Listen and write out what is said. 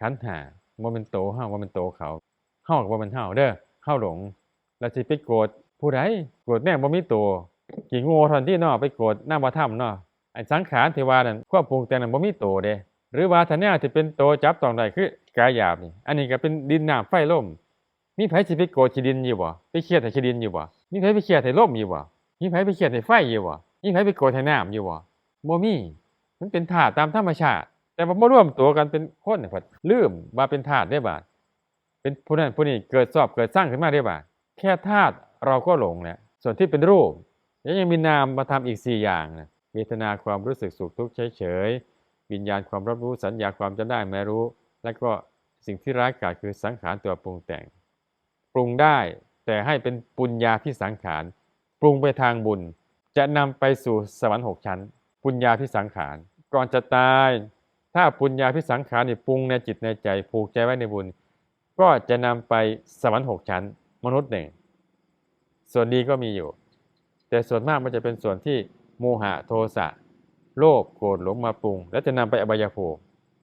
ขันหาบ่แม่นโตเฮาบ่แม่นโตเขาเฮาก็บ่แม่นเฮาเด้อเฮาหลงแล้วสิไปโกรธผู้ใดโกรธแน่บ่มีตัวกี่ง่เทันที่นาะไปโกรธน้ามธรรมเนาะไอ้สังขารเทวานั่นควบปรุงแต่งนั้นบ่มีโตเด้หรือว่าถ้าแนวที่เป็นโตจับต้องได้คือกายหยาบนี่ อันนี้ก็เป็นดินน้ำไฟลมมีไผสิไปโกรธขี้ดินอยู่บ่ไปเครียดให้ขี้ดินอยู่บ่มีไผไปเครียดให้ลมอยู่บ่มีไผไปเครียดให้ไฟอยู่บ่มีไผไปโกรธให้น้ำอยู่บ่บ่มีมันเป็นธาตุตามธรรมชาติ แต่ว่าบ่รวมตัวกันเป็นคนนี่พัดลืมว่าเป็นธาตุได้บาดเป็นผู้นั้นผู้นี้เกิดสอบเกิดสร้างขึ้นมาได้บาดแค่ธาตุเราก็หลงแหละส่วนที่เป็นรูปแล้วยังมีนามมาทำอีกสี่อย่างนะเวทนาความรู้สึกสุขทุกข์เฉยๆวิญญาณความรับรู้สัญญาความจำได้ไม่รู้ และก็สิ่งที่ร้ายกาจคือสังขารตัวปรุงแต่ง ปรุงได้แต่ให้เป็นปุญญาพิสังขารปรุงไปทางบุญ จะนำไปสู่สวรรค์หกชั้น ปุญญาพิสังขารก่อนจะตาย ถ้าปุญญาพิสังขารนี่ปรุงในจิตในใจผูกใจไว้ในบุญ ก็จะนำไปสวรรค์หกชั้น มนุษย์หนึ่ง ส่วนดีก็มีอยู่ แต่ส่วนมากมันจะเป็นส่วนที่โมหะโทสะโลภโกรธหลงมาปรุง แล้วจะนำไปอบายภูมิ